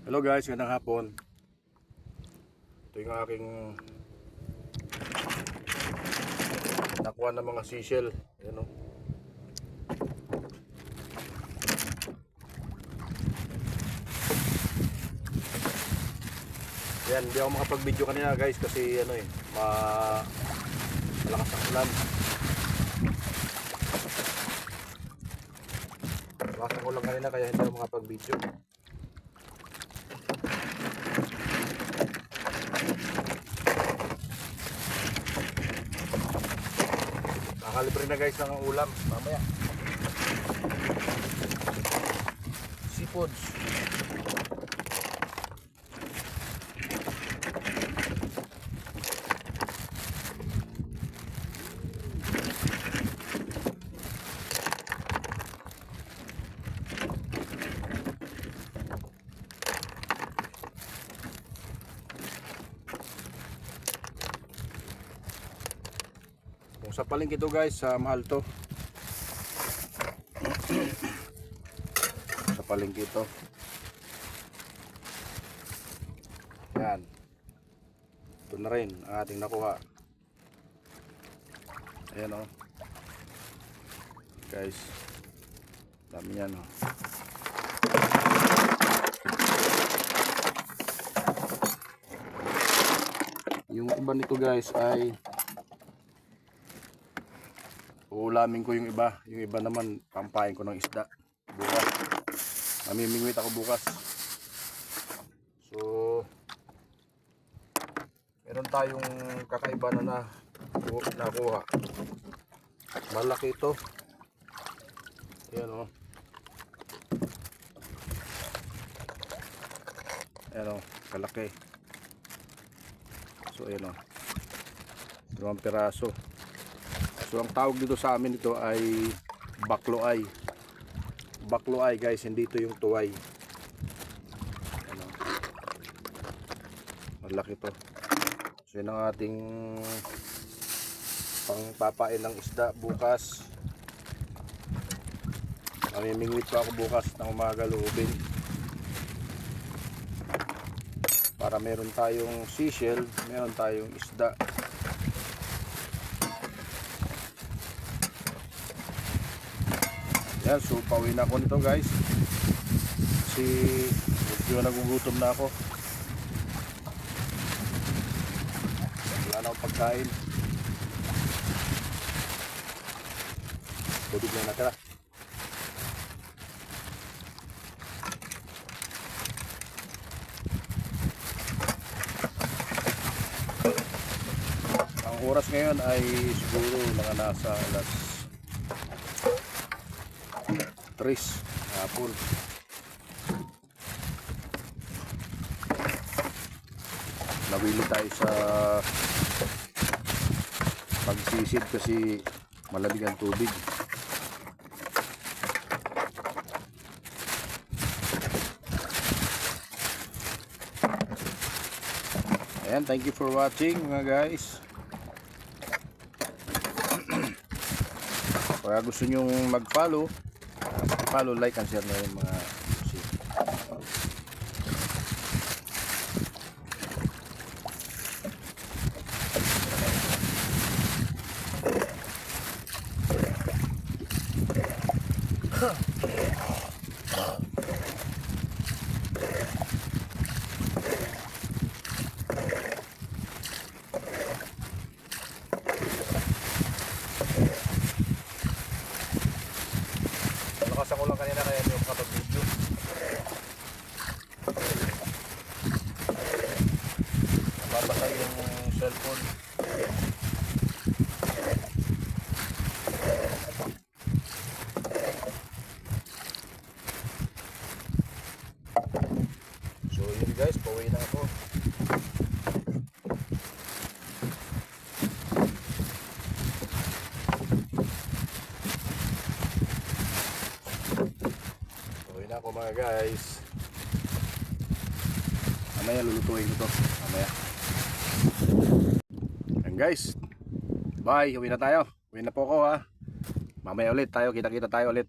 Hello guys, gandang hapon. Ito yung aking nakuha ng mga seashell. Ayan o. Yan, hindi ako makapag-video kanina guys kasi ano eh, ma malakas ang ulan. Malakas ang ulan kanina kaya hindi ako makapag-video. Nakalibre na guys ng ulam mamaya. Seafoods. Kung sa palengke to guys, sa mahal to. sa palengke to. Yan. Ito na rin ang ating nakuha. Ayan o. Oh. Guys. Dami yan o. Oh. Yung iba nito guys ay uulamin ko yung iba. Yung iba naman pampain ko ng isda. Bukas. Namimingwit ako bukas. So meron tayong kakaiba na na nakuha. Malaki ito. Yan o yan o kalaki. So yan o limang piraso So ang tawag dito sa amin ito ay bakloay. Bakloay guys, hindi ito yung tuway. Ano? Malaki to. So yun ang ating pangpapain ng isda bukas. Mamimingwit pa ako bukas ng umaga lubin. Para meron tayong seashell, meron tayong isda. Yan, so pauwi na ako nito guys. Kasi medyo nagugutom na ako. Wala na akong pagkain. Tubig lang natira. Ang oras ngayon ay siguro mga nasa alas 3 hapon. Nawili tayo sa pagsisid kasi malamig ang tubig. Ayan, thank you for watching mga guys. Kaya gusto nyong mag-follow, follow, like, and share na yung mga music. Lakas ako lang kanina kaya hindi ako makapag-video. Babasa yung cellphone. So yun guys, pauwi na ako. Pauwi ako mga guys. Mamaya lulutuin ko to. Mamaya. Yan guys. Bye. Uwi na tayo. Uwi na po ako ha. Mamaya ulit tayo. Kita-kita tayo ulit.